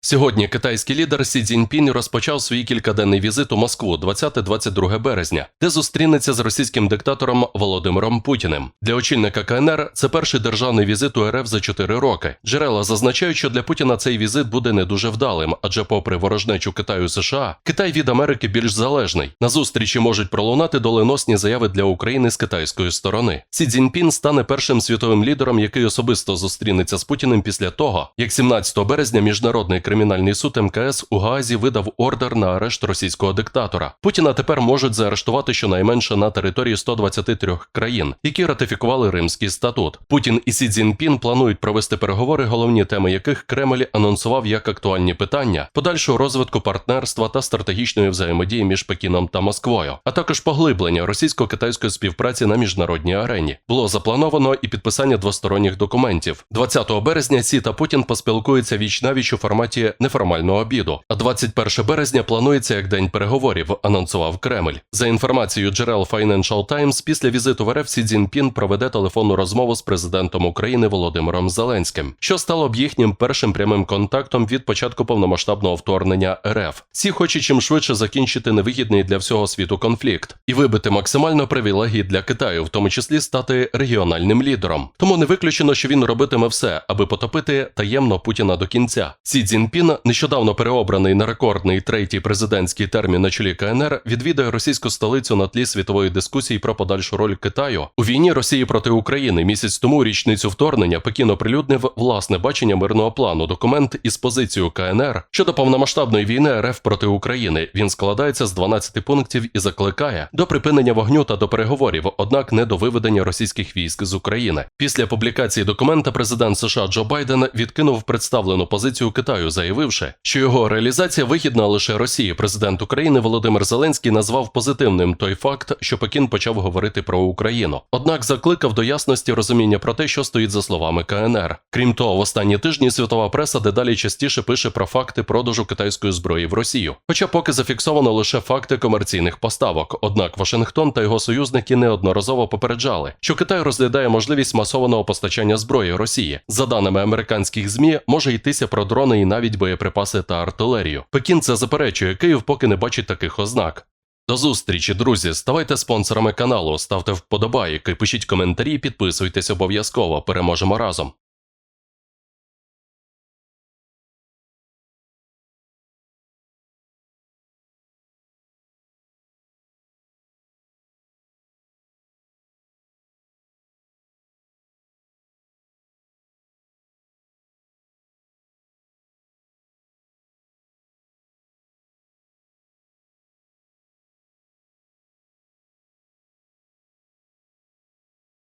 Сьогодні китайський лідер Сі Цзіньпінь розпочав свій кількаденний візит у Москву 20-22 березня, де зустрінеться з російським диктатором Володимиром Путіним. Для очільника КНР це перший державний візит у РФ за 4 роки. Джерела зазначають, що для Путіна цей візит буде не дуже вдалим, адже, попри ворожнечу Китаю США, Китай від Америки більш залежний. На зустрічі можуть пролунати доленосні заяви для України з китайської сторони. Сі Цзіньпін стане першим світовим лідером, який особисто зустрінеться з Путіним після того, як 17 березня міжнародний кримінальний суд МКС у Гаазі видав ордер на арешт російського диктатора. Путіна тепер можуть заарештувати щонайменше на території 123 країн, які ратифікували Римський статут. Путін і Сі Цзіньпін планують провести переговори, головні теми яких Кремль анонсував як актуальні питання, подальшого розвитку партнерства та стратегічної взаємодії між Пекіном та Москвою, а також поглиблення російсько-китайської співпраці на міжнародній арені. Було заплановано і підписання двосторонніх документів. 20 березня Сі та Путін поспілкуються віч навіч у форматі неформального обіду. А 21 березня планується як день переговорів, анонсував Кремль. За інформацією джерел Financial Times, після візиту в РФ Сі Цзіньпін проведе телефонну розмову з президентом України Володимиром Зеленським, що стало б їхнім першим прямим контактом від початку повномасштабного вторгнення РФ. Всі хочуть чим швидше закінчити невигідний для всього світу конфлікт і вибити максимально привілегії для Китаю, в тому числі стати регіональним лідером. Тому не виключено, що він робитиме все, аби потопити таємно Путіна до кінця. Сі Цзіньпін, нещодавно переобраний на рекордний третій президентський термін на чолі КНР, відвідає російську столицю на тлі світової дискусії про подальшу роль Китаю у війні Росії проти України. Місяць тому річницю вторгнення Пекін оприлюднив власне бачення мирного плану. Документ із позицією КНР щодо повномасштабної війни РФ проти України. Він складається з 12 пунктів і закликає до припинення вогню та до переговорів, однак не до виведення російських військ з України. Після публікації документа президент США Джо Байден відкинув представлену позицію Китаю, заявивши, що його реалізація вигідна лише Росії. Президент України Володимир Зеленський назвав позитивним той факт, що Пекін почав говорити про Україну. Однак закликав до ясності розуміння про те, що стоїть за словами КНР. Крім того, в останні тижні світова преса дедалі частіше пише про факти продажу китайської зброї в Росію. Хоча поки зафіксовано лише факти комерційних поставок. Однак Вашингтон та його союзники неодноразово попереджали, що Китай розглядає можливість масованого постачання зброї Росії. За даними американських змі, може йтися про дрони і навіть боєприпаси та артилерію. Пекін це заперечує, Київ поки не бачить таких ознак. До зустрічі, друзі. Ставайте спонсорами каналу, ставте вподобайки, пишіть коментарі, підписуйтесь обов'язково. Переможемо разом.